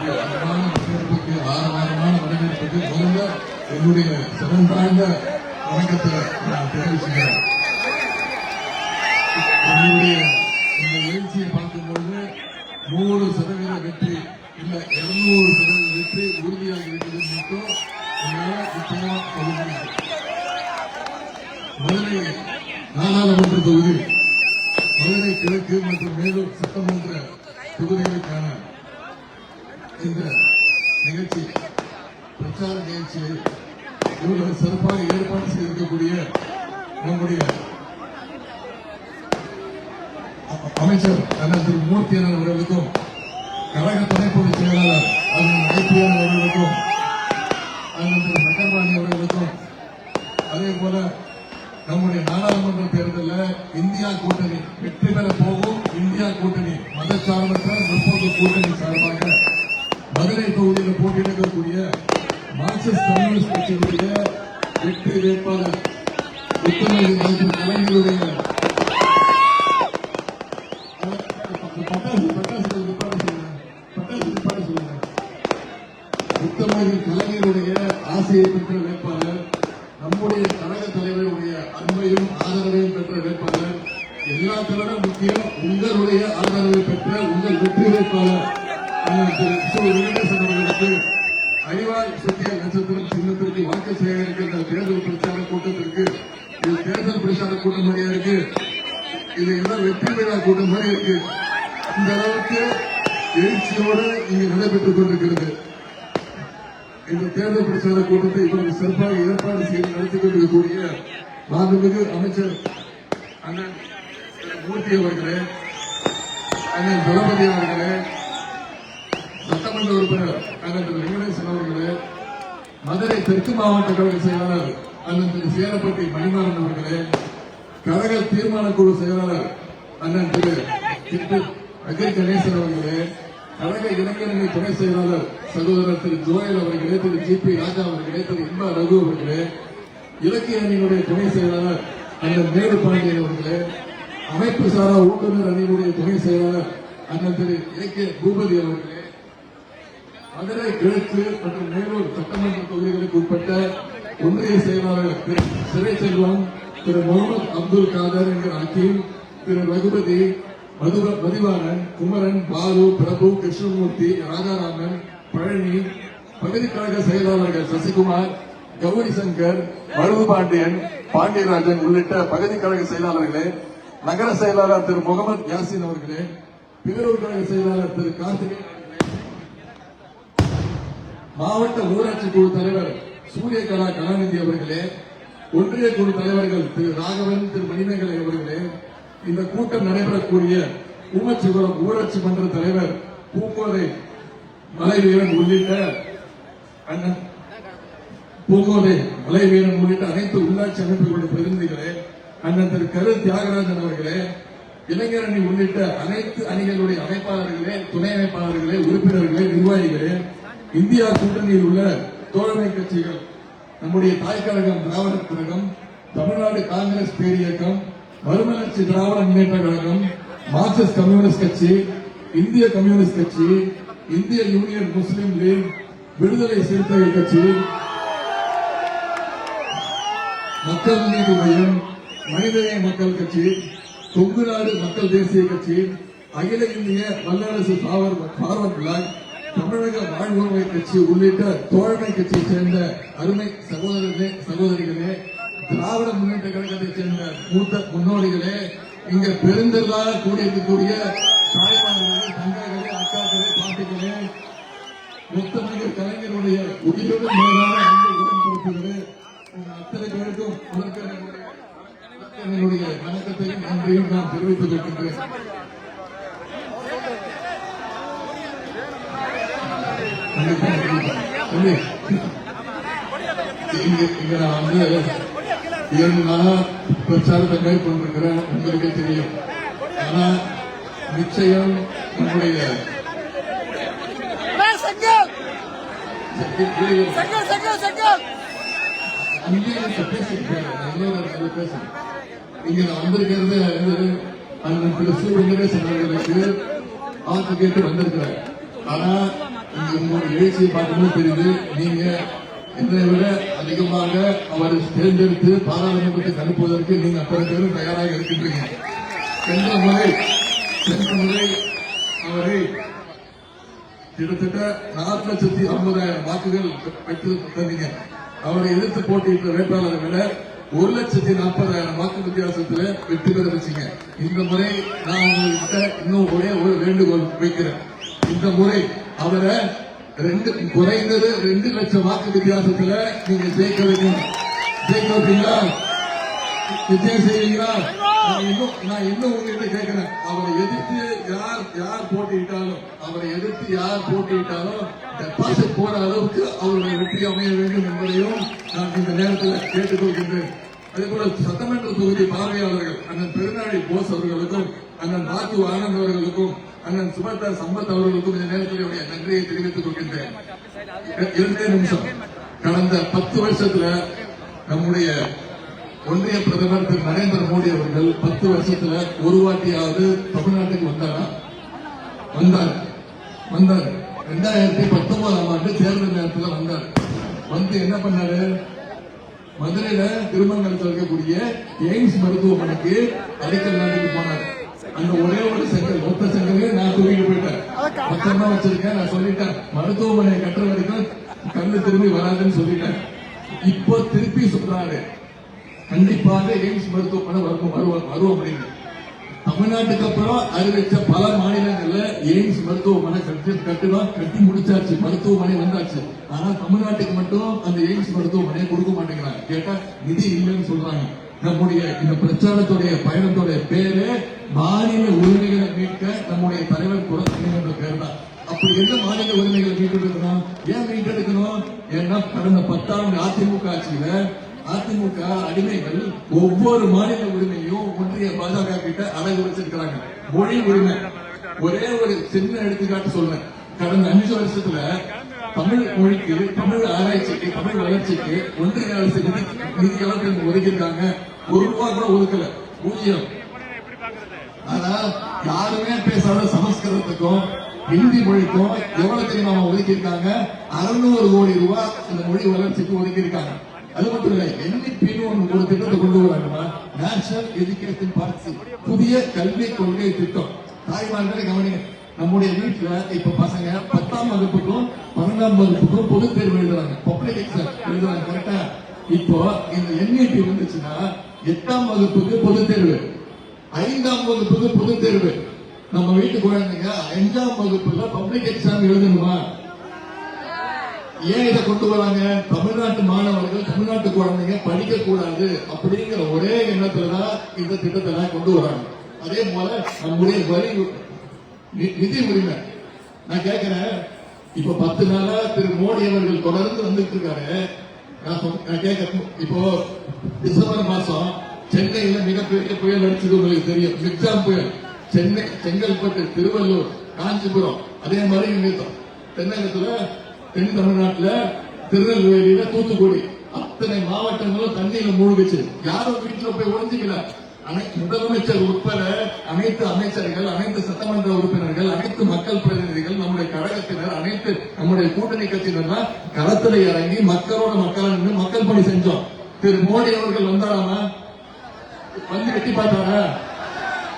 வரவேற்புக்கு ஆரவாரமான வரவேற்புக்கு முதல்ல என்னுடைய சிறந்தாழ்ந்த வணக்கத்தை நான் தெரிவிச்சுக்கிறேன் என்னுடைய இந்த எழுச்சியை பார்க்கும்போது நூறு சதவீத வெற்றி இல்ல இருநூறு சதவீத வெற்றி உறுதியாக இருக்கிறது மட்டும் என்னால நிச்சயமா சொல்ல முடியும் மதுரை நாடாளுமன்ற தொகுதி மதுரை கிழக்கு மற்றும் மேலூர் சட்டமன்ற தொகுதிகளுக்கான இந்த நிகழ்ச்சி பிரச்சார நிகழ்ச்சியை இவ்வளவு சிறப்பாக ஏற்பாடு செய்திருக்கக்கூடிய நம்முடைய அ- அமைச்சர் அண்ணன் திரு மூர்த்தியன் அவர்களுக்கும் கழக துணை பொதுச் செயலாளர் அண்ணன் ஐபிஎன் அவர்களுக்கும் அண்ணன் திரு சக்கரபாணி அவர்களுக்கும் அதே போல நம்முடைய நாடாளுமன்ற தேர்தலில் இந்தியா கூட்டணி வெற்றி பெற போகும். இந்தியா கூட்டணி மதச்சார்பற்ற முற்போக்கு கூட்டணி சின்னத்திற்கு வாக்கு தேர்தல் பிரச்சார கூட்டத்திற்கு இது தேர்தல் பிரச்சார கூட்டம் மாதிரியா இருக்கு? இது ஏதோ வெற்றி விழா கூட்டம் மாதிரி இருக்கு? இந்த அளவுக்கு எழுச்சியோடு இங்கு நடைபெற்றுக் கொண்டிருக்கிறது. இந்த தேர்தல் பிரச்சார கூட்டத்தை இவ்வளவு சிறப்பாக ஏற்பாடு செய்து நடத்திக் கொண்டிருக்கக்கூடிய மாண்புமிகு அமைச்சர் அண்ணன் மூர்த்தி அவர்களே அண்ணன் தளபதி அவர்களே சட்டமன்ற உறுப்பினர் அண்ணன் திரு வெங்கடேசன் அவர்களே மதுரை தெற்கு மாவட்ட கழக செயலாளர் அண்ணன் திரு சேரப்பட்டி மணிமாறன் அவர்களே கழக தீர்மான குழு செயலாளர் அண்ணன் திரு திரு அஜய் கணேசன் அவர்களே கழக இளைஞரணி துணை செயலாளர் சகோதரர் திரு ஜோயல் அவர்களே திரு ஜி பி ராஜா அவர்களே திரு இன்பா ரகு அவர்களே இலக்கிய அணியினுடைய துணை செயலாளர் அண்ணன் மேடு பாண்டியன் அவர்களே அமைப்பு சாரா ஊக்குநர் அணியினுடைய துணை செயலாளர் அண்ணன் திரு இலக்கிய பூபதி அவர்களே மதுரை கிழக்கு மற்றும் மேலூர் சட்டமன்ற தொகுதிகளுக்கு உட்பட்ட ஒன்றிய செயலாளர் திரு சிறை செல்வம் திரு முகமது அப்துல் காதர் என்கிற அக்கீம் திரு ரகுபதி மதுர மதிவாணன் குமரன் பாலு பிரபு கிருஷ்ணமூர்த்தி ராஜாராமன் பழனி பகுதி கழக செயலாளர்கள் சசிகுமார் கௌரி சங்கர் மருது பாண்டியன் பாண்டியராஜன் உள்ளிட்ட பகுதி கழக செயலாளர்களே நகர செயலாளர் திரு முகமது யாசின் அவர்களே பேரூர் கழக செயலாளர் திரு கார்த்திகேயன் மாவட்ட ஊராட்சி குழு தலைவர் சூரியகலா கலாநிதி அவர்களே ஒன்றிய குழு தலைவர்கள் திரு ராகவன் திரு மணிமேகலை அவர்களே இந்த கூட்டம் நடைபெறக்கூடிய ஊமச்சிபுரம் ஊராட்சி மன்ற தலைவர் பூங்கோதை மலைவீரன் உள்ளிட்ட அண்ணன் பூங்கோதை மலைவீரன் உள்ளிட்ட அனைத்து உள்ளாட்சி அமைப்புகளுடைய பிரதிநிதிகளே அண்ணன் திரு கரு தியாகராஜன் அவர்களே இளைஞர் அணி உள்ளிட்ட அனைத்து அணிகளுடைய அமைப்பாளர்களே துணை அமைப்பாளர்களே உறுப்பினர்களே நிர்வாகிகளே இந்தியா கூட்டணியில் உள்ள தோழமை கட்சிகள் நம்முடைய தாய் கழகம் திராவிட கழகம் தமிழ்நாடு காங்கிரஸ் பேரியக்கம் மறுமலர்ச்சி திராவிட முன்னேற்ற கழகம் மார்க்சிஸ்ட் கம்யூனிஸ்ட் கட்சி இந்திய கம்யூனிஸ்ட் கட்சி இந்திய யூனியன் முஸ்லீம் லீக் விடுதலை சிறுத்தைகள் கட்சி மக்கள் நீதி மையம் மனிதநேய மக்கள் கட்சி கொங்கு நாடு மக்கள் தேசிய கட்சி அகில இந்திய வல்லரசு பார்வர்ட் பிளாக் தமிழக வாழ்வுரிமை கட்சி உள்ளிட்ட தோழமை கட்சியை சேர்ந்த அருமை சகோதரர்களே சகோதரிகளே திராவிட முன்னேற்ற கழகத்தை சேர்ந்த மூத்த முன்னோடிகளே இங்க பெருந்தெல்லாக கூடியிருக்கக்கூடிய தாய்மார்களே தங்கைகளே அக்காக்களே பாட்டிகளே முத்தமிழர் கலைஞருடைய உயிரோடு மேலான அன்பு உடன்படுத்துகிறது அத்தனை பேருக்கும் என்னுடைய வணக்கத்தையும் நன்றியும் நான் தெரிவித்துக் கொள்கின்றேன் கண்டிப்பா, கண்டிப்பா. தம்பி, இங்க நான் வந்து ஏழு நாளா பிரச்சாரத்தை மேற்கொண்டிருக்கிறேன் உங்களுக்கே தெரியும் ஆனா நிச்சயம் நம்முடைய இங்க நான் வந்திருக்கிறது வந்து அண்ணன் திரு கேட்டு வந்திருக்கிறேன் ஆனா இங்க உங்களுடைய பார்க்கும்போது தெரியுது. நீங்க என்னை விட அதிகமாக அவர் தேர்ந்தெடுத்து பாராளுமன்றத்துக்கு அனுப்புவதற்கு நீங்க அத்தனை பேரும் தயாராக இருக்கின்றீங்க. சென்ற முறை சென்ற முறை அவரை கிட்டத்தட்ட நாலு லட்சத்தி ஐம்பதாயிரம் வாக்குகள் பெற்று தந்தீங்க அவரை எதிர்த்து போட்டியிட்ட வேட்பாளரை விட ஒரு லட்சத்தி நாற்பதாயிரம் வாக்கு வித்தியாசத்துல வெற்றி பெற வச்சீங்க. இந்த முறை நான் உங்ககிட்ட இன்னும் ஒரே ஒரு வேண்டுகோள் வைக்கிறேன். இந்த முறை அவரை ரெண்டு குறைந்தது ரெண்டு லட்சம் வாக்கு வித்தியாசத்துல நீங்க ஜெயிக்க வைக்கணும் ஜெயிக்க வைப்பீங்களா விஜயம் செய்வீங்களா நான் இன்னும் நான் இன்னும் உங்ககிட்ட கேட்கிறேன். அவரை எதிர்த்து யார் யார் போட்டியிட்டாலும் அவரை எதிர்த்து யார் போட்டியிட்டாலும் டெபாசிட் போற அளவுக்கு அவருடைய வெற்றி அமைய வேண்டும் என்பதையும் நான் இந்த நேரத்தில் கேட்டுக்கொள்கின்றேன். அதே போல சட்டமன்ற தொகுதி பார்வையாளர்கள் அண்ணன் பெருநாளி போஸ் அவர்களுக்கும் அண்ணன் ராஜு ஆனந்த் அவர்களுக்கும் அண்ணன் சுபத்தா சம்பத் அவர்களுக்கும் இந்த நேரத்தில் என்னுடைய நன்றியை தெரிவித்துக் கொள்கின்றேன். இரண்டே நிமிஷம். கடந்த பத்து வருஷத்துல நம்முடைய ஒன்றிய பிரதமர் திரு. நரேந்திர மோடி அவர்கள் பத்து வருஷத்துல ஒரு வாட்டியாவது தமிழ்நாட்டுக்கு வந்தாரா? வந்தார். வந்தார். ரெண்டாயிரத்தி பத்தொன்பதாம் ஆண்டு தேர்தல் நேரத்துல வந்தார். வந்து என்ன பண்ணாரு? மதுரையில திருமங்கலத்தில் இருக்கக்கூடிய எய்ம்ஸ் மருத்துவமனைக்கு அடிக்கல் நாட்டுக்கு போனார். அந்த ஒரே ஒரு செங்கல் மொத்த செங்கலே நான் தூக்கிட்டு போயிட்டேன். பத்திரமா வச்சிருக்கேன் நான் சொல்லிட்டேன். மருத்துவமனை கட்டுற வரைக்கும் கண்ணு திரும்பி வராதுன்னு சொல்லிட்டேன். இப்போ திருப்பி சொல்றாரு. கண்டிப்பாக எய்ம்ஸ் மருத்துவமனை வரும் வருவோம் வருவோம் அப்படின்னு தமிழ்நாட்டுக்கு அப்புறம் அறிவிச்ச பல மாநிலங்கள்ல எய்ம்ஸ் மருத்துவமனை கட்டி கட்டுதான் கட்டி முடிச்சாச்சு மருத்துவமனை வந்தாச்சு. ஆனா தமிழ்நாட்டுக்கு மட்டும் அந்த எய்ம்ஸ் மருத்துவமனையை கொடுக்க மாட்டேங்கிறாங்க. கேட்டா நிதி இல்லைன்னு சொல்றாங்க. நம்முடைய இந்த பிரச்சாரத்துடைய பயணத்துடைய பேரு மாநில உரிமைகளை மீட்க நம்முடைய தலைவர் குரல் பேர்தான் அப்படி என்ன மாநில உரிமைகளை மீட்டெடுக்கணும் ஏன் மீட்டெடுக்கணும்? ஏன்னா கடந்த பத்தாண்டு அதிமுக ஆட்சியில அதிமுக அடிமைகள் ஒவ்வொரு மாநில உரிமையும் ஒன்றிய பாஜக கிட்ட அடகு வச்சிருக்கிறாங்க. மொழி உரிமை. ஒரே ஒரு சின்ன எடுத்துக்காட்டு சொல்றேன். கடந்த அஞ்சு வருஷத்துல தமிழ் மொழிக்கு தமிழ் ஆராய்ச்சிக்கு தமிழ் வளர்ச்சிக்கு ஒன்றிய அரசு நிதி நிதி அளவுக்கு ஒதுக்கியிருக்காங்க. ஒரு ரூபா கூட ஒதுக்கல. பூஜ்ஜியம் ஆனா யாருமே பேசாத சமஸ்கிருதத்துக்கும் ஹிந்தி மொழிக்கும் எவ்வளவு தெரியுமா அவங்க ஒதுக்கியிருக்காங்க? அறுநூறு கோடி ரூபாய் இந்த மொழி வளர்ச்சிக்கு ஒதுக்கியிருக்காங்க. அது மட்டும் இல்லை என்இபின்னு ஒன்று ஒரு திட்டத்தை கொண்டு வராங்கம்மா. நேஷனல் எஜுகேஷன் பாலிசி புதிய கல்வி கொள்கை திட்டம். தாய்மார்களை கவனிங்க. நம்முடைய வீட்டுல இப்ப பசங்க பத்தாம் வகுப்புக்கும் பன்னெண்டாம் வகுப்புக்கும் பொது தேர்வு எழுதுறாங்க. பப்ளிக் எக்ஸாம் எழுதுறாங்க கரெக்டா இப்போ இந்த என்ஐடி வந்துச்சுன்னா எட்டாம் வகுப்புக்கு பொது தேர்வு ஐந்தாம் வகுப்புக்கு பொது தேர்வு. நம்ம வீட்டு குழந்தைங்க அஞ்சாம் வகுப்புல பப்ளிக் எக்ஸாம் எழுதணுமா? ஏன் இதை கொண்டு வராங்க? தமிழ்நாட்டு மாணவர்கள் தமிழ்நாட்டு குழந்தைங்க படிக்க கூடாது அப்படிங்கிற ஒரே எண்ணத்துலதான் இந்த திட்டத்தை கொண்டு வராங்க. அதே போல நம்முடைய வரி நிதி உரிமை. நான் கேட்கிறேன் இப்ப பத்து நாளா திரு மோடி அவர்கள் தொடர்ந்து வந்துட்டு இருக்காரு நான் சொல்- நான் இப்போ டிசம்பர் மாசம் சென்னையில மிகப்பெரிய புயல் அடிச்சது உங்களுக்கு தெரியும். மிக்சாம் புயல். சென்னை செங்கல்பட்டு திருவள்ளூர் காஞ்சிபுரம் அதே மாதிரி இங்க தென்னகத்துல தென் தமிழ்நாட்டுல திருநெல்வேலியில தூத்துக்குடி. அத்தனை மாவட்டங்களும் தண்ணியில மூழ்கிச்சு. யாரும் வீட்டுல போய் ஒழிஞ்சுக்கல அனைத்து முதலமைச்சர் உட்பட அனைத்து அமைச்சர்கள் அனைத்து சட்டமன்ற உறுப்பினர்கள் அனைத்து மக்கள் பிரதிநிதிகள் நம்முடைய கழகத்தினர் அனைத்து நம்முடைய கூட்டணி கட்சியினர் களத்துல இறங்கி மக்களோட மக்களா நின்று மக்கள் பணி செஞ்சோம். திரு மோடி அவர்கள் வந்தாராமா? வந்து எட்டி பார்த்தாரா?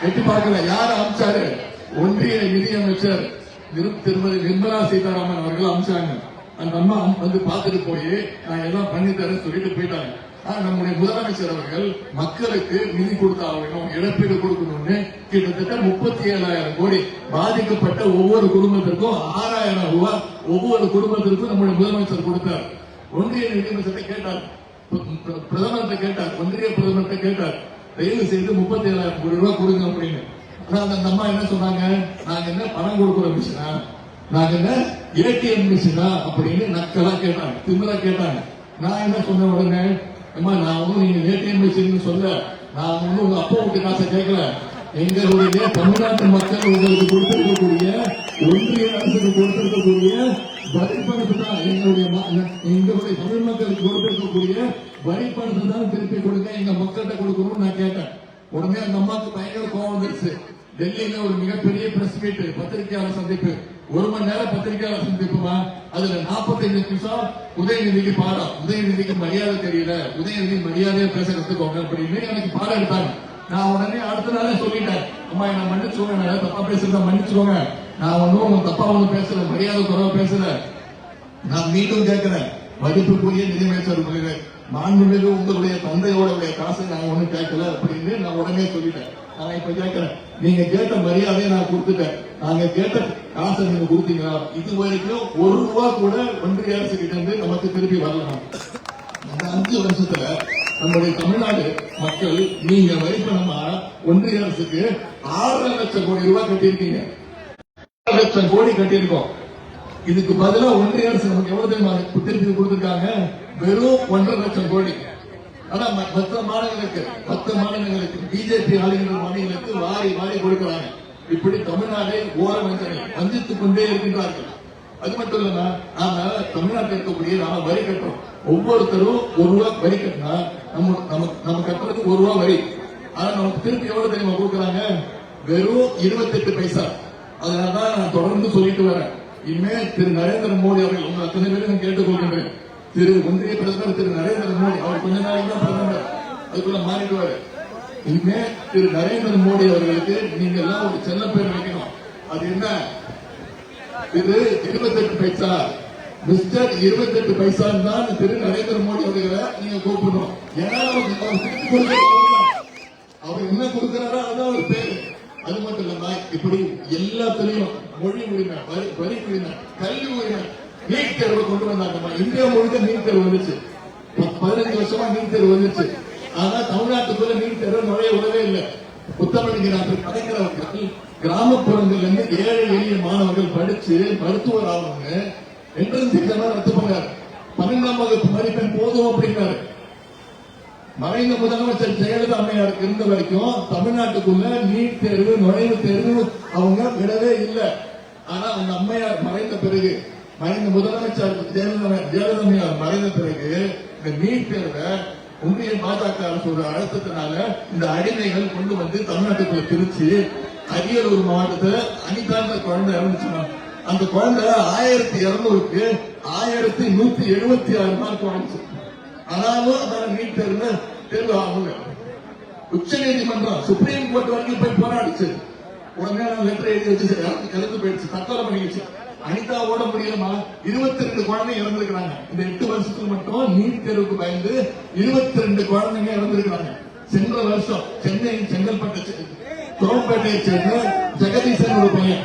எட்டி பார்க்கல. யார் அமிச்சாரு? ஒன்றிய நிதியமைச்சர் திரு- திருமதி நிர்மலா சீதாராமன் அவர்கள் அமிச்சாங்க. அந்த அம்மா வந்து பார்த்துட்டு போய் நான் எல்லாம் பண்ணி தரேன் சொல்லிட்டு போயிட்டாங்க. நம்முடைய முதலமைச்சர் அவர்கள் மக்களுக்கு நிதி கொடுத்தாகணும் இழப்பீடு கொடுக்கணும்னு கிட்டத்தட்ட முப்பத்தி ஏழாயிரம் கோடி பாதிக்கப்பட்ட ஒவ்வொரு குடும்பத்திற்கும் ஆறாயிரம் ரூபாய் ஒவ்வொரு குடும்பத்திற்கும் நம்முடைய முதலமைச்சர் கொடுத்தார். ஒன்றிய நிதியமைச்சரை கேட்டார். பிர- பிரதமர்கிட்ட கேட்டார். ஒன்றிய பிரதமர்கிட்ட கேட்டார். தயவு செய்து முப்பத்தி ஏழாயிரம் கோடி ரூபாய் கொடுங்க அப்படின்னு. ஆனா அந்த அம்மா என்ன சொன்னாங்க? நாங்க என்ன பணம் கொடுக்குற மிஷினா நாங்க என்ன ஏடிஎம் மிஷினா அப்படின்னு நக்கலா கேட்டாங்க. திமிரா கேட்டாங்க. நான் என்ன சொன்ன உடனே அம்மா நான் ஒன்னும் நீங்க ஏடிஎம் மிஷின் சொல்ல நான் ஒன்னும் உங்க அப்பா வீட்டு காசை கேட்கல. எங்களுடைய தமிழ்நாட்டு மக்கள் உங்களுக்கு கொடுத்திருக்கக்கூடிய ஒன்றிய அரசுக்கு கொடுத்திருக்கக்கூடிய வரி பணத்தை தான் எங்களுடைய எங்களுடைய தமிழ் மக்களுக்கு கொடுத்திருக்கக்கூடிய வரி பணத்தை தான் திருப்பி கொடுங்க எங்க மக்கள்கிட்ட கொடுக்கணும்னு நான் கேட்டேன். உடனே அந்த அம்மாவுக்கு பயங்கர கோவம் வந்துருச்சு. டெல்லியில ஒரு மிகப்பெரிய பிரஸ் மீட் பத்திரிகையாளர் சந்திப்பு. ஒரு மணி நேரம் பத்திரிகையாளர் சந்திப்புமா? அதுல 45 நிமிஷம் உதயநிதிக்கு பாடம். உதயநிதிக்கு மரியாதை தெரியல. உதயநிதி மரியாதையை பேச கத்துக்கோங்க அப்படின்னு எனக்கு பாடம் எடுத்தாங்க. நான் உடனே அடுத்த நாளே சொல்லிட்டேன். அம்மா என்ன மன்னிச்சுக்கோங்க. நான் ஏதாவது தப்பா பேசுறதா மன்னிச்சுக்கோங்க. நான் ஒன்றும் உங்க தப்பா ஒன்றும் பேசல. மரியாதை குறைவா பேசல. நான் மீண்டும் கேட்கிறேன். மதிப்புக்குரிய நிதியமைச்சர் உங்களுக்கு மாண்புமிகு உங்களுடைய தந்தையோட காசு நான் ஒண்ணும் கேட்கல அப்படின்னு நான் உடனே சொல்லிட்டேன். நான் இப்ப கேட்கிறேன் நீங்க கேட்ட மரியாதையை நான் கொடுத்துட்டேன். நாங்க கேட்ட காசை நீங்க கொடுத்தீங்களா? இது வரைக்கும் ஒரு ரூபா கூட ஒன்றிய அரசு கிட்ட இருந்து நமக்கு திருப்பி வரலாம் இந்த அஞ்சு வருஷத்துல நம்முடைய தமிழ்நாடு மக்கள் நீங்க வரி பணமா ஒன்றிய அரசுக்கு ஆறரை லட்சம் கோடி ரூபாய் கட்டியிருக்கீங்க. ஆறரை லட்சம் கோடி கட்டியிருக்கோம். இதுக்கு பதிலா ஒன்றிய அரசு நமக்கு எவ்வளவு தெரியுமா? திருப்பி கொடுத்திருக்காங்க. வெறும் ஒன்றரை லட்சம் கோடி. ஆனா மற்ற மாநிலங்களுக்கு மற்ற மாநிலங்களுக்கு பிஜேபி ஆளுகின்ற மாநிலங்களுக்கு வாரி வாரி கொடுக்கிறாங்க. இப்படி தமிழ்நாடை ஓரம் வஞ்சனை வஞ்சித்துக் கொண்டே இருக்கின்றார்கள். அது மட்டும் இல்லாம நாம தமிழ்நாட்டில் இருக்கக்கூடிய நாம வரி கட்டுறோம். ஒவ்வொருத்தரும் ஒரு ரூபா வரி கட்டினா நம்ம நம்ம நம்ம கட்டுறதுக்கு ஒரு ரூபா வரி. ஆனா நமக்கு திருப்பி எவ்வளவு தெரியுமா கொடுக்குறாங்க? வெறும் இருபத்தெட்டு பைசா. அதனாலதான் நான் தொடர்ந்து சொல்லிட்டு வரேன். இனிமே திரு நரேந்திர மோடி அவர்கள் உங்க அத்தனை பேரும் நான் கேட்டுக்கொள்கின்றேன். திரு முந்தைய பிரதமர் திரு நரேந்திர மோடி அவர் கொஞ்ச நாளைக்கு தான் பிரதமர். அதுக்குள்ள மாறிடுவாரு. இனிமே திரு நரேந்திர மோடி அவர்களுக்கு நீங்க எல்லாம் ஒரு செல்ல பேர் வைக்கணும். அது என்ன? இது இருபத்தெட்டு பைசா. மிஸ்டர் இருபத்தெட்டு பைசா தான் திரு நரேந்திர மோடி அவர்களை நீங்க கூப்பிடணும். ஏன்னா அவர் என்ன கொடுக்கிறாரோ அதான் ஒரு பேரு. அது மட்டும் இல்லாம இப்படி எல்லாத்துலயும் மொழி உரிமை வரி வரி உரிமை கல்வி உரிமை நீட் தேர்வை கொண்டு வந்தாங்கம்மா. இந்தியா முழுக்க நீட் தேர்வு வந்துச்சு பதினஞ்சு வருஷமா நீட் தேர்வு வந்துச்சு. ஆனா தமிழ்நாட்டுக்குள்ள நீட் தேர்வு நுழைய விடவே இல்லை. புத்தமளிக்கிறார்கள் கிடைக்கிறவர்கள் கிராமப்புறங்கள்ல இருந்து ஏழை எளிய மாணவர்கள் படிச்சு மருத்துவர் ஆகணும்னு என்ட்ரன்ஸ் எக்ஸாம் ரத்து பண்ணாரு பன்னெண்டாம் வகுப்பு மதிப்பெண் போதும் அப்படின்னாரு. மறைந்த முதலமைச்சர் ஜெயலலிதா அம்மையாருக்கு இருந்த வரைக்கும் தமிழ்நாட்டுக்குள்ள நீட் தேர்வு நுழைவு தேர்வு அவங்க விடவே இல்லை. ஆனா அந்த அம்மையார் மறைந்த பிறகு மறைந்த முதலமைச்சர் ஜெயலலிதா மறைந்த பிறகு இந்த நீட் தேர்வை உண்மையை பாஜக அரசோட அழுத்தத்தினால இந்த அடிமைகள் கொண்டு வந்து தமிழ்நாட்டுக்குள்ள திருச்சி அரியலூர் மாவட்டத்துல அனிதான்ற குழந்தை இறந்துச்சுன்னா அந்த குழந்தை ஆயிரத்தி இருநூறுக்கு ஆயிரத்தி நூத்தி எழுபத்தி ஆறு மார்க் வாங்கிச்சு. ஆனாலும் அதான் நீட் தேர்வு தேர்வு ஆகல. உச்ச நீதிமன்றம் சுப்ரீம் கோர்ட் வரைக்கும் போய் போராடிச்சு. உடனே லெட்டர் எழுதி வச்சு இறந்து போயிடுச்சு. தற்கொலை பண்ணிடுச்சு அனிதாவோட ஓட முடியலமா இருபத்தி ரெண்டு குழந்தைங்க இறந்துருக்கிறாங்க. இந்த எட்டு வருஷத்துக்கு மட்டும் நீட் தேர்வுக்கு பயந்து இருபத்தி ரெண்டு குழந்தைங்க இறந்துருக்கிறாங்க. சென்ற வருஷம் சென்னை செங்கல்பட்டு செ- குரோம்பேட்டையை சேர்ந்த ஜெகதீசன் ஒரு பையன்.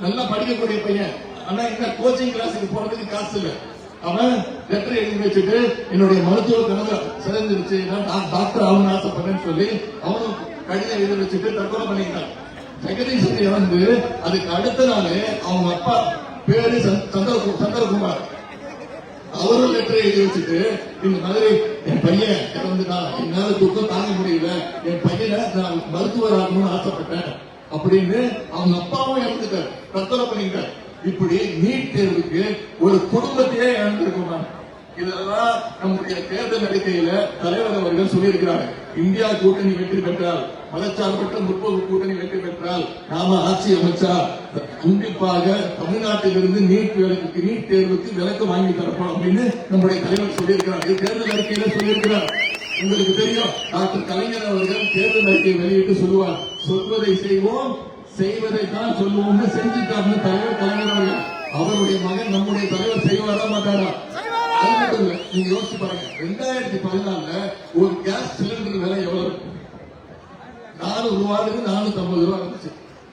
நல்லா படிக்கக்கூடிய பையன். ஆனா இந்த கோச்சிங் கிளாஸுக்கு போறதுக்கு காசு இல்லை. அவன் லெட்டர் எழுதி வச்சுட்டு என்னுடைய மருத்துவ கனவு சிறந்துருச்சு. நான் டாக்டர் ஆகணும்னு ஆசைப்படுறேன்னு சொல்லி அவனும் கடிதம் எழுதி வச்சுட்டு தற்கொலை பண்ணிக்கிட்டான். ஜெகதீசன் இறந்து அதுக்கு அடுத்த நாள் அவங்க அப்பா பேரு சந்திரகுமார் அவரும் லெட்டரை எழுதி வச்சுட்டு இந்த மாதிரி என் பையன் இறந்துட்டான். என்னால துக்கம் தாங்க முடியல. என் பையனை நான் மருத்துவர் ஆகணும்னு ஆசைப்பட்டேன். அப்படின்னு அவங்க அப்பாவும் இறந்துட்டார். தற்கொலை பண்ணிட்டார் இப்படி நீட் தேர்வுக்கு ஒரு குடும்பத்தையே இழந்திருக்குமா இதெல்லாம் நம்முடைய தேர்தல் அறிக்கையில தலைவர் அவர்கள் சொல்லியிருக்கிறார் இந்தியா கூட்டணி வெற்றி பெற்றால் மதச்சார்பற்ற முற்போக்கு கூட்டணி வெற்றி பெற்றால் நாம ஆட்சி அமைச்சா கண்டிப்பாக தமிழ்நாட்டிலிருந்து நீட் வேலைக்கு நீட் தேர்வுக்கு விலக்கு வாங்கி தரப்போம் அப்படின்னு நம்முடைய தலைவர் சொல்லியிருக்கிறார். இது தேர்தல் அறிக்கையில சொல்லியிருக்கிறார். உங்களுக்கு தெரியும் டாக்டர் கலைஞர் அவர்கள் தேர்தல் அறிக்கையை வெளியிட்டு சொல்லுவார். சொல்வதை செய்வோம் செய்வதை தான் சொல்லுவோம்னு செஞ்சுட்டார்னு தலைவர் கலைஞர் அவர்கள். அவருடைய மகன் நம்முடைய தலைவர் செய்வாரா மாட்டாரா? அது நீங்க யோசிச்சு பாருங்க. ரெண்டாயிரத்தி பதினாலுல ஒரு கேஸ் சிலிண்டர் விலை எவ்வளவு நாலு நானூறு ரூபாய்க்கு நானூத்தி ஐம்பது ரூபாய் இருந்துச்சு.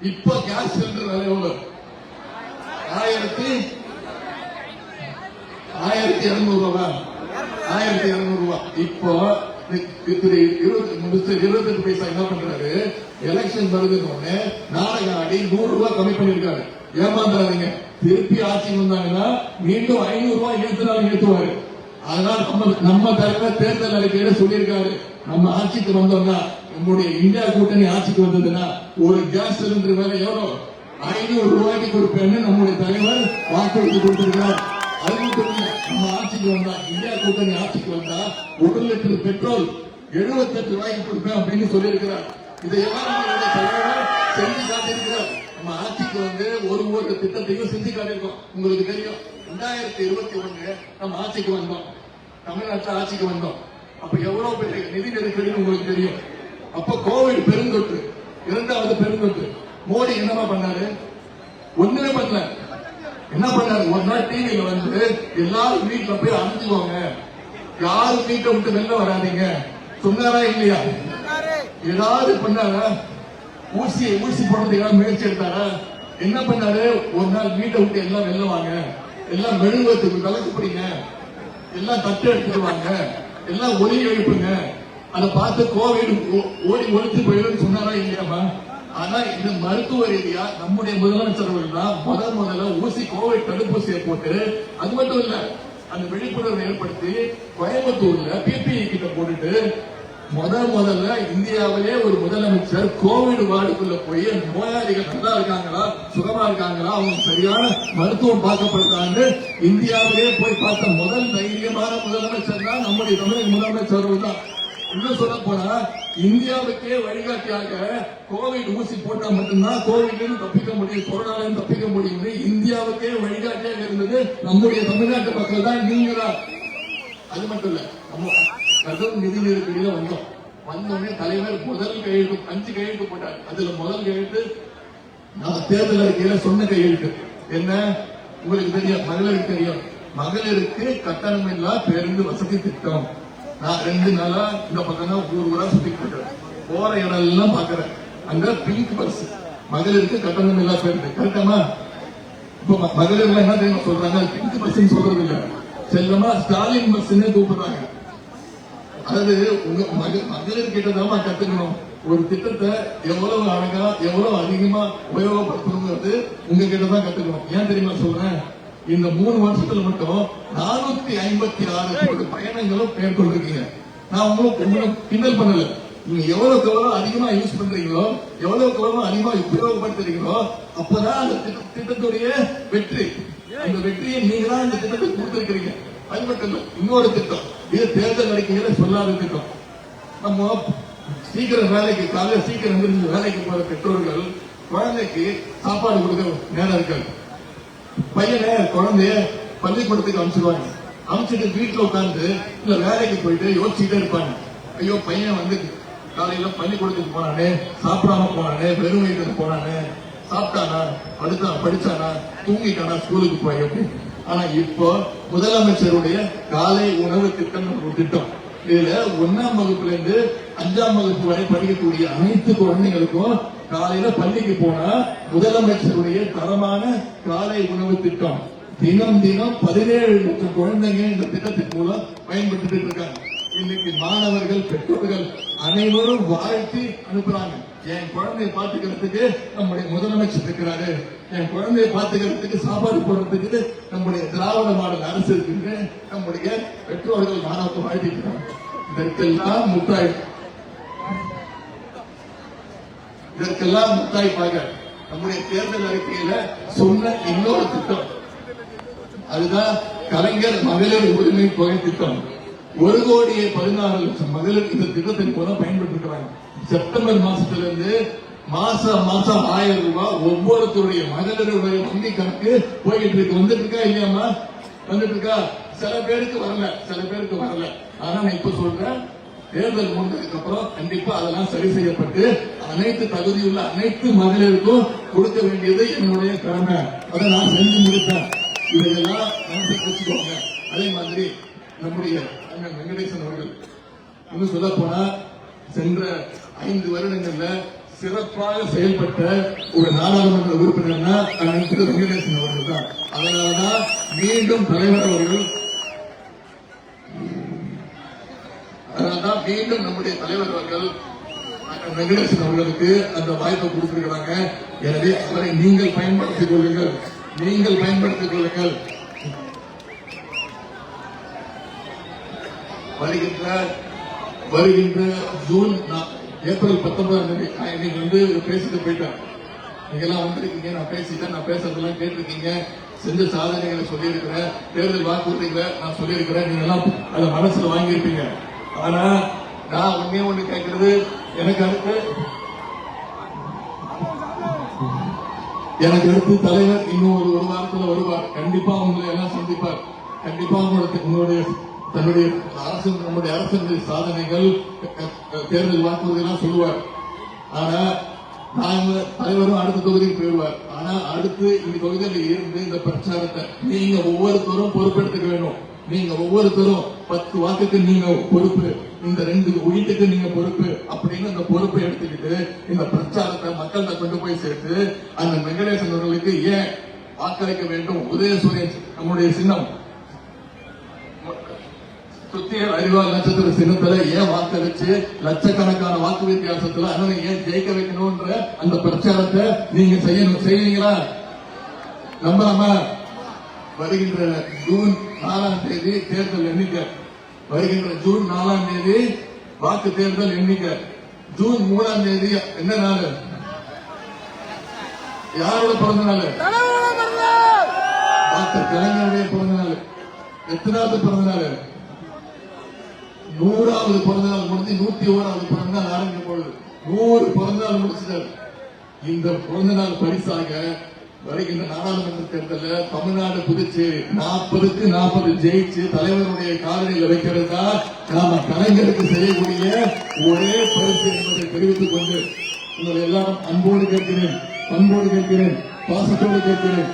இப்ப கேஸ் சிலிண்டர் விலை எவ்வளவு ஆயிரத்தி ஆயிரத்தி இருநூறு ரூபாய் ஆயிரத்தி இருநூறு ரூபாய் இப்போ இருபத்தி இருபத்தெட்டு பைசா என்ன பண்றாரு? எலெக்ஷன் வருதுன்னு உடனே ஆடி நூறு ரூபாய் கம்மி பண்ணிருக்காரு ஏமாந்துறாதீங்க. திருப்பி ஆட்சி வந்தாங்கன்னா மீண்டும் ஐநூறு ரூபாய் ஏத்துனாலும் எழுத்துவாரு அதனால நம்ம நம்ம தலைவர் தேர்தல் அறிக்கையில சொல்லியிருக்காரு. நம்ம ஆட்சிக்கு வந்தோம்னா நம்முடைய இந்தியா கூட்டணி ஆட்சிக்கு வந்ததுன்னா ஒரு கேஸ் சிலிண்டர் வேலை எவ்வளவு ஐநூறு ரூபாய்க்கு கொடுப்பேன்னு நம்முடைய தலைவர் வாக்குறுதி கொடுத்திருக்கிறார். அது மட்டும் இல்ல நம்ம ஆட்சிக்கு வந்தா இந்தியா கூட்டணி ஆட்சிக்கு வந்தா ஒரு லிட்டர் பெட்ரோல் 78 ரூபாய்க்கு கொடுப்பேன் அப்படின்னு சொல்லியிருக்கிறார். இதையெல்லாம் நம்மளுடைய தலைவர் செஞ்சு காட்டியிருக்கிறார்? நம்ம ஆட்சிக்கு வந்து ஒரு ஒரு திட்டத்தையும் செஞ்சு காட்டியிருக்கோம். உங்களுக்கு தெரியும் ரெண்டாயிரத்தி இருபத்தி ஒண்ணு நம்ம ஆட்சிக்கு வந்தோம். தமிழ்நாட்டில் ஆட்சிக்கு வந்தோம். அப்ப எவ்வளவு பெரிய நிதி நெருக்கடின்னு உங்களுக்கு தெரியும். அப்ப கோவிட் பெருந்தொற்று இரண்டாவது பெருந்தொற்று. மோடி என்னமா பண்ணாரு? ஒண்ணுமே பண்ணல. என்ன பண்ணாரு? ஒரு நாள் டிவியில வந்து எல்லாரும் வீட்டுல போய் அணைஞ்சுக்கோங்க. யாரும் வீட்டை விட்டு வெளில வராதீங்க. சொன்னாரா இல்லையா? ஏதாவது பண்ணாரா? ஊசி ஊசி போடுறதுக்காக முயற்சி எடுத்தாரா? என்ன பண்ணாரு? ஒரு நாள் வீட்டை விட்டு எல்லாம் வெளில வாங்க. எல்லாம் மெழுகுவத்துக்கு விளக்கு பிடிங்க. எல்லாம் தட்டு எடுத்துட்டு வாங்க. எல்லாம் ஒளி எழுப்புங்க. அதை பார்த்து கோவிட் ஓடி ஒழித்து போயிடும் சொன்னாரா இல்லையாமா ஆனா இது மருத்துவ ரீதியா நம்முடைய முதலமைச்சர் அவர்கள் தான் முதல் முதல்ல ஊசி கோவிட் தடுப்பூசியை போட்டு அது மட்டும் இல்ல அந்த விழிப்புணர்வை ஏற்படுத்தி கோயம்புத்தூர்ல பிபிஇ கிட்ட போட்டுட்டு முதல் முதல்ல இந்தியாவிலே ஒரு முதலமைச்சர் கோவிட் வார்டுக்குள்ள போய் நோயாளிகள் நல்லா இருக்காங்களா? சுகமா இருக்காங்களா? அவங்க சரியான மருத்துவம் பார்க்கப்படுறாங்க இந்தியாவிலே போய் பார்த்த முதல் தைரியமான முதலமைச்சர் தான் நம்முடைய தமிழக முதலமைச்சர் தான் இன்னும் சொல்ல போனா இந்தியாவுக்கே வழிகாட்டியாக கோவிட் ஊசி போட்டா மட்டும்தான் கோவிட்ல தப்பிக்க முடியும் கொரோனால இருந்து தப்பிக்க முடியும் இந்தியாவுக்கே வழிகாட்டியாக இருந்தது நம்முடைய தமிழ்நாட்டு மக்கள் தான் நீங்க அது மட்டும் இல்ல நம்ம கடும் நிதி நெருக்கடியில வந்தோம் வந்தோடனே தலைவர் முதல் கையெழுத்து அஞ்சு கையெழுத்து போட்டார். அதுல முதல் கையெழுத்து நான் தேர்தல் அறிக்கையில சொன்ன கையெழுத்து. என்ன? உங்களுக்கு தெரியும் மகளிருக்கு தெரியும். மகளிருக்கு கட்டணம் இல்லா பேருந்து வசதி திட்டம். நான் ரெண்டு நாளா இந்த பக்கம் தான் ஊர் ஊரா சுத்திட்டு இருக்கேன் போற இடம் எல்லாம் பாக்குறேன் அங்க பிங்க் பஸ் மகளிருக்கு கட்டணம் இல்லா பேருந்து. கரெக்டாமா இப்ப மகளிர் என்ன தெரியுமா சொல்றாங்க? பிங்க் பஸ் சொல்றது இல்ல செல்லமா ஸ்டாலின் பஸ் கூப்பிடுறாங்க. அதாவது உங்க மகளிர் கிட்ட தான் கத்துக்கணும். ஒரு திட்டத்தை எவ்வளவு அழகா எவ்வளவு அதிகமா உபயோகப்படுத்தணுங்கிறது உங்க தான் கத்துக்கணும். ஏன் தெரியுமா சொல்றேன்? இந்த மூணு வருஷத்துல மட்டும் நானூத்தி ஐம்பத்தி ஆறு கோடி பயணங்களும் மேற்கொண்டிருக்கீங்க நான் உங்களுக்கு உங்களுக்கு கிண்டல் பண்ணல. நீங்க எவ்வளவுக்கு எவ்வளவு அதிகமா யூஸ் பண்றீங்களோ எவ்வளவுக்கு எவ்வளவு அதிகமா உபயோகப்படுத்துறீங்களோ அப்பதான் அந்த திட்ட- திட்டத்துடைய வெற்றி. அந்த வெற்றியை நீங்க தான் இந்த திட்டத்தை கொடுத்திருக்கிறீங்க. அது மட்டும் இன்னொரு திட்டம். இது தேர்தல் அறிக்கையில சொல்லாத திட்டம். நம்ம சீக்கிரம் வேலைக்கு காலையில சீக்கிரம் முடிஞ்சு வேலைக்கு போற பெற்றோர்கள் குழந்தைக்கு சாப்பாடு கொடுக்க நேரம் இருக்காது பையனை குழந்தைய பள்ளிக்கூடத்துக்கு அனுப்பிச்சிடுவாங்க அனுப்பிச்சிட்டு வீட்டுல உட்கார்ந்து இல்ல வேலைக்கு போயிட்டு யோசிச்சுட்டே இருப்பாங்க. ஐயோ பையன் வந்து காலையில பள்ளிக்கூடத்துக்கு போனானே சாப்பிடாம போனானே வெறும் வயிற்றுக்கு போனானே சாப்பிட்டானா படுத்தா படிச்சானா தூங்கிட்டானா ஸ்கூலுக்கு போய் அப்படின்னு. ஆனா இப்போ முதலமைச்சருடைய காலை உணவு திட்டம் ஒரு திட்டம் இதுல ஒன்னாம் வகுப்புல இருந்து அஞ்சாம் வகுப்பு வரை படிக்கக்கூடிய அனைத்து குழந்தைகளுக்கும் காலையில பள்ளிக்கு போனா முதலமைச்சருடைய தரமான காலை உணவு திட்டம். தினம் தினம் பதினேழு லட்சம் குழந்தைங்க இந்த திட்டத்தின் மூலம் பயன்பட்டு இருக்காங்க. இன்னைக்கு மாணவர்கள் பெற்றோர்கள் அனைவரும் வாழ்த்தி அனுப்புறாங்க. என் குழந்தையை பாத்துக்கிறதுக்கு நம்முடைய முதலமைச்சர் இருக்கிறாரு. என் குழந்தையை பாத்துக்கிறதுக்கு சாப்பாடு போடுறதுக்கு நம்முடைய திராவிட மாடல் அரசு இருக்குன்னு நம்முடைய பெற்றோர்கள் மாணவத்தை வாழ்த்திக்கிறாங்க இதற்கெல்லாம் முட்டாய் இதற்கெல்லாம் முத்தாய்ப்பாக நம்முடைய தேர்தல் அறிக்கையில சொன்ன இன்னொரு திட்டம். அதுதான் கலைஞர் மகளிர் உரிமை தொகை திட்டம். ஒரு கோடியே பதினாறு லட்சம் மகளிர் இந்த திட்டத்தின் மூலம் பயன்பட்டு செப்டம்பர் மாசத்துல இருந்து மாசம் மாசம் ஆயிரம் ரூபாய் ஒவ்வொருத்தருடைய மகளிருடைய வங்கி கணக்கு போய்கிட்டு இருக்கு. வந்துட்டு இருக்கா இல்லையாமா வந்துட்டு இருக்கா சில பேருக்கு வரல சில பேருக்கு வரல. ஆனா நான் இப்ப சொல்றேன் தேர்தல் முடிஞ்சதுக்கு அப்புறம் கண்டிப்பா அதெல்லாம் சரி செய்யப்பட்டு அனைத்து தகுதியுள்ள அனைத்து மகளிருக்கும் கொடுக்க வேண்டியது என்னுடைய கடமை. அதை நான் செஞ்சு முடித்தேன் இதையெல்லாம் மனசுக்கு வச்சுக்கோங்க. அதே மாதிரி நம்முடைய அண்ணன் வெங்கடேசன் அவர்கள். இன்னும் சொல்ல போனா சென்ற ஐந்து வருடங்கள்ல சிறப்பாக செயல்பட்ட ஒரு நாடாளுமன்ற உறுப்பினர்னா அண்ணன் திரு வெங்கடேசன் அவர்கள் தான். அதனாலதான் மீண்டும் தலைவர் அவர்கள் அதனால்தான் மீண்டும் நம்முடைய தலைவர் அவர்கள் வெங்கடேசன் அவர்களுக்கு அந்த வாய்ப்பை கொடுத்திருக்கிறாங்க. எனவே அவரை நீங்கள் பயன்படுத்திக் கொள்ளுங்கள். நீங்கள் பயன்படுத்திக் கொள்ளுங்கள். வருகின்ற வருகின்ற ஜூன் ஏப்ரல் பத்தொன்பதாம் தேதி நான் இன்னைக்கு வந்து பேசிட்டு போயிட்டேன் நீங்கெல்லாம் வந்திருக்கீங்க நான் பேசிட்டேன் நான் பேசுறதெல்லாம் கேட்டிருக்கீங்க. செஞ்ச சாதனைகளை சொல்லியிருக்கிறேன் தேர்தல் வாக்குறுதிகளை நான் சொல்லியிருக்கிறேன். நீங்க எல்லாம் அதை மனசுல வாங்கியிருப்பீங்க. ஆனா நான் ஒண்ணே ஒண்ணு கேட்கறது எனக்கு அடுத்து எனக்கு அடுத்து தலைவர் இன்னும் ஒரு ஒரு வாரத்துல வருவார். கண்டிப்பா உங்களை எல்லாம் சந்திப்பார். கண்டிப்பா உங்களுடைய உங்களுடைய தன்னுடைய அரசு நம்முடைய அரசினுடைய சாதனைகள் தேர்தல் வாக்குறுதியெல்லாம் சொல்லுவார். ஆனா நாங்க தலைவரும் அடுத்த தொகுதிக்கு போயிடுவார். ஆனா அடுத்து இந்த தொகுதியில் இருந்து இந்த பிரச்சாரத்தை நீங்க ஒவ்வொருத்தரும் பொறுப்பெடுத்துக்க வேணும். நீங்க ஒவ்வொருத்தரும் பத்து வாக்குக்கு நீங்க பொறுப்பு இந்த ரெண்டு வீட்டுக்கு நீங்க பொறுப்பு அப்படின்னு அந்த பொறுப்பை எடுத்துக்கிட்டு இந்த பிரச்சாரத்தை மக்கள்கிட்ட கொண்டு போய் சேர்த்து அந்த வெங்கடேசன் அவர்களுக்கு ஏன் வாக்களிக்க வேண்டும்? உதயசூரியன் நம்முடைய சின்னம் சுத்தியல் அறிவால் நட்சத்திர சின்னத்துல ஏன் வாக்களிச்சு? லட்சக்கணக்கான வாக்கு வித்தியாசத்துல அண்ணனை ஏன் ஜெயிக்க வைக்கணும்ன்ற அந்த பிரச்சாரத்தை நீங்க செய்யணும். செய்வீங்களா? நம்பலாமா வருகின்ற ஜூன் நாலாம் தேதி தேர்தல் எண்ணிக்கை. வருகின்ற ஜூன் நாலாம் தேதி வாக்கு தேர்தல் எண்ணிக்கை. ஜூன் மூணாம் தேதி என்ன நாள்? யாரோட பிறந்த நாள்? டாக்டர் கலைஞருடைய பிறந்த நாள். எத்தனாவது பிறந்த நாள்? நூறாவது பிறந்த நாள் முடிஞ்சு நூத்தி ஓராவது பிறந்த நாள் ஆரம்பிக்க போகுது நூறு பிறந்த நாள் முடிச்சிட்டார் இந்த பிறந்த நாள் பரிசாக வருகின்ற நாடாளுமன்ற தேர்தலில் தமிழ்நாடு புதுச்சேரி நாற்பதுக்கு நாற்பது ஜெயிச்சு தலைவருடைய காலனியில் வைக்கிறது தான் நாம கலைஞருக்கு செய்யக்கூடிய ஒரே பரிசு என்பதை தெரிவித்துக் கொண்டு உங்களை எல்லாரும் அன்போடு கேட்கிறேன் பண்போடு கேட்கிறேன் பாசத்தோடு கேட்கிறேன்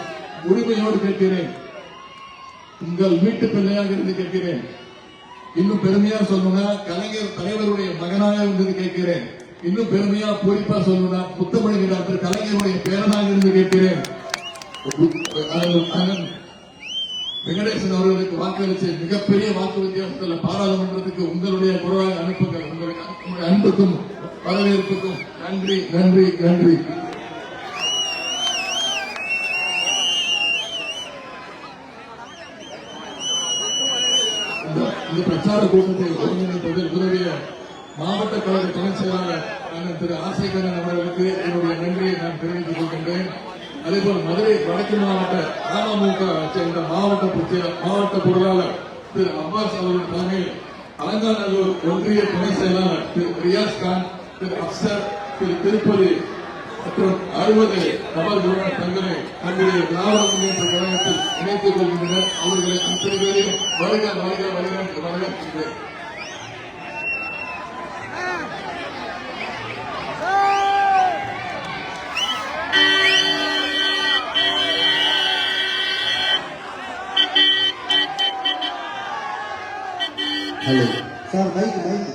உரிமையோடு கேட்கிறேன். உங்கள் வீட்டு பிள்ளையாக இருந்து கேட்கிறேன். இன்னும் பெருமையா சொல்லணும்னா கலைஞர் தலைவருடைய மகனாக இருந்து கேட்கிறேன். இன்னும் பெருமையா பொறிப்பா சொல்லணும்னா புத்தமொழி டாக்டர் கலைஞருடைய பேரனாக இருந்து கேட்கிறேன். வெங்கடேசன் அவர்களுக்கு வாக்களிச்சு மிகப்பெரிய வாக்கு வித்தியாசத்தில் பாராளுமன்றத்துக்கு உங்களுடைய குரலாக அனுப்புங்கள். உங்களுடைய அன்புக்கும் வரவேற்புக்கும் நன்றி நன்றி நன்றி இந்த இந்த பிரச்சார கூட்டத்தை ஒருங்கிணைப்பதில் உதவிய மாவட்ட கழக துணை செயலாளர் அண்ணன் திரு ஆசைகரன் அவர்களுக்கு என்னுடைய நன்றியை நான் தெரிவித்துக் கொள்கின்றேன். அதேபோல் மதுரை வடக்கு மாவட்ட அமமுக சேர்ந்த மாவட்ட மாவட்ட பொருளாளர் திரு அப்பாஸ் அவர்கள் தலைமையில் அலங்காநல்லூர் ஒன்றிய துணை செயலாளர் திரு ரியாஸ் கான் திரு அப்சர் திரு திருப்பதி மற்றும் அறுபது நபர்களுடன் தங்களை தங்களுடைய திராவிட முன்னேற்ற கழகத்தில் இணைத்துக் கொள்கின்றனர். அவர்களை அத்தனை பேரையும் வருக வருக வருக என்று வரவேற்கின்றேன். Hello sir mic mic